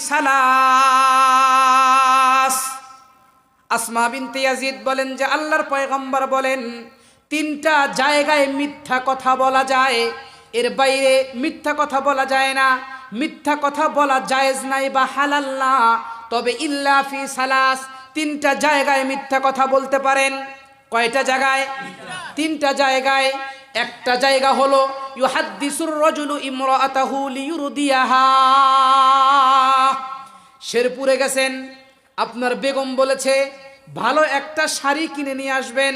সালাস। আসমা বিনতে বলেন যে, আল্লাহর পয়গম্বর বলেন, তিনটা জায়গায় মিথ্যা কথা বলা যায়। এর বাইরে মিথ্যা কথা বলা যায় না। মিথ্যা কথা বলা জায়েজ নাই বা হালাল না। তবে ইল্লাফি সালাস, তিনটা জায়গায় মিথ্যা কথা বলতে পারেন। কয়টা জায়গায়? তিনটা জায়গায়। একটা জায়গা হলো ইউহাদ্দিসুর রজুলু ইমরাতাহু লিয়ুরদিয়াহা। শেরপুরে গেছেন, আপনার বেগম বলেছে, ভালো একটা শাড়ি কিনে নিয়ে আসবেন।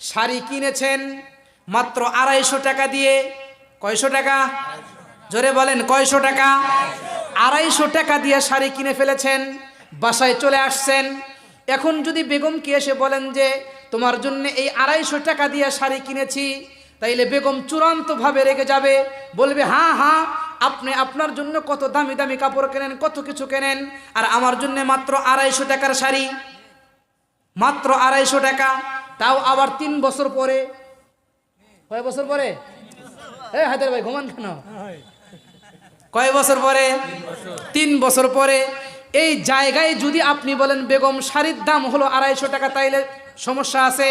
শাড়ি কিনেছেন মাত্র আড়াইশো টাকা দিয়ে। কয়শো টাকা? জোরে বলেন, কয়শো টাকা? আড়াইশো টাকা দিয়ে শাড়ি কিনে ফেলেছেন, বাসায় চলে আসছেন। এখন যদি বেগমকে এসে বলেন যে, তোমার জন্য এই আড়াইশো টাকা দিয়ে শাড়ি কিনেছি তাইলে বেগম চূড়ান্তভাবে রেগে যাবে, বলবে হ্যাঁ হ্যাঁ আপনি আপনার জন্য কত দামি দামি কাপড় কেনেন, কত কিছু কেনেন, আর আমার জন্য মাত্র আড়াইশো টাকার শাড়ি, মাত্র আড়াইশো টাকা, তাও আবার তিন বছর পরে। কয় বছর পরে? এ হায়দার ভাই, ঘুমান কেন? কয় বছর পরে? তিন বছর পরে। এই জায়গায় যদি আপনি বলেন, বেগম, শাড়ির দাম হলো আড়াইশো টাকা, তাইলে সমস্যা আছে।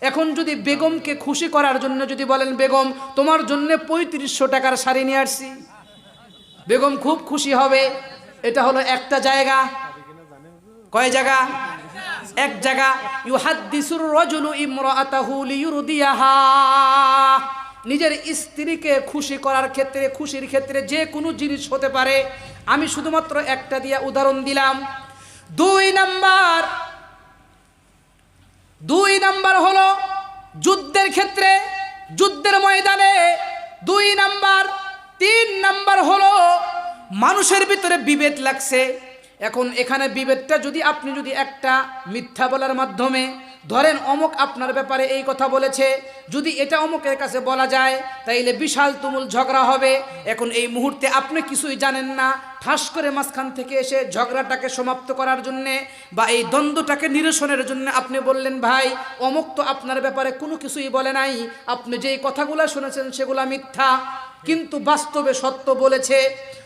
এখন যদি বেগমকে খুশি করার জন্য যদি বলেন, বেগম, তোমার জন্য পঁয়ত্রিশশো টাকার শাড়ি নিয়ে আসছি। বেগম খুব খুশি হবে। এটা হলো একটা জায়গা। কয় জায়গা? এক জায়গা। ইউ ইউহাদ্দিসুর রজুলু ইমরাতাহু লিয়ুরদিয়াহা। নিজের স্ত্রীকে খুশি করার ক্ষেত্রে, খুশির ক্ষেত্রে যে কোনো জিনিস হতে পারে। আমি শুধুমাত্র একটা দিয়া উদাহরণ দিলাম। দুই নাম্বার দুই নাম্বার হলো যুদ্ধের ক্ষেত্রে, যুদ্ধের ময়দানে দুই নাম্বার, তিন নাম্বার হল মানুষের ভিতরে বিভেদ লাগছে। এখন এখানে বিভেদটা যদি আপনি যদি একটা মিথ্যা বলার মাধ্যমে ধরেন অমুক আপনার ব্যাপারে এই কথা বলেছে, যদি এটা অমুকের কাছে বলা যায়, তাইলে বিশাল তুমুল ঝগড়া হবে। এখন এই মুহূর্তে আপনি কিছুই জানেন না, ঠাস করে মাঝখান থেকে এসে ঝগড়াটাকে সমাপ্ত করার জন্যে বা এই দ্বন্দ্বটাকে নিরসনের জন্য আপনি বললেন, ভাই, অমুক তো আপনার ব্যাপারে কোনো কিছুই বলে নাই। আপনি যেই কথাগুলো শুনেছেন সেগুলা মিথ্যা। কিন্তু বাস্তবে সত্য বলেছে,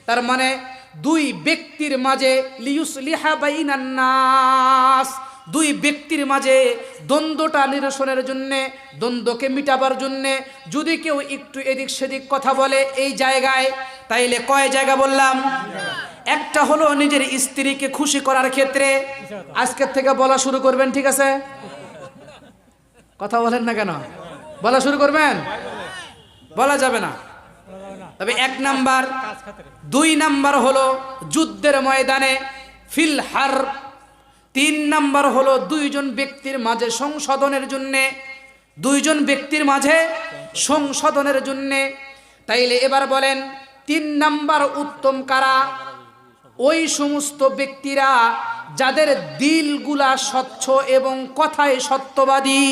তার মানে দুই ব্যক্তির মাঝে লিউসলিহা বাইনান নাস। দুই ব্যক্তির মাঝে দ্বন্দ্বটা নিরসনের জন্যে, দ্বন্দ্বকে মিটাবার জন্যে। যদি কেউ একটু এদিক সেদিক কথা বলে এই জায়গায়, তাইলে কয় জায়গা বললাম? একটা হলো নিজের স্ত্রীকে খুশি করার ক্ষেত্রে। আজকের থেকে বলা শুরু করবেন, ঠিক আছে? কথা বলেন না কেন? বলা শুরু করবেন? বলা যাবে না। তবে এক নাম্বার, দুই নাম্বার হলো যুদ্ধের ময়দানে ফিল হার তিন নাম্বার হলো দুইজন ব্যক্তির মাঝে সংশোধনের জন্যে, দুইজন ব্যক্তির মাঝে সংশোধনের জন্যে। তাইলে এবার বলেন, তিন নাম্বার উত্তম কারা? ওই সমস্ত ব্যক্তিরা যাদের দিলগুলা স্বচ্ছ এবং কথায় সত্যবাদী।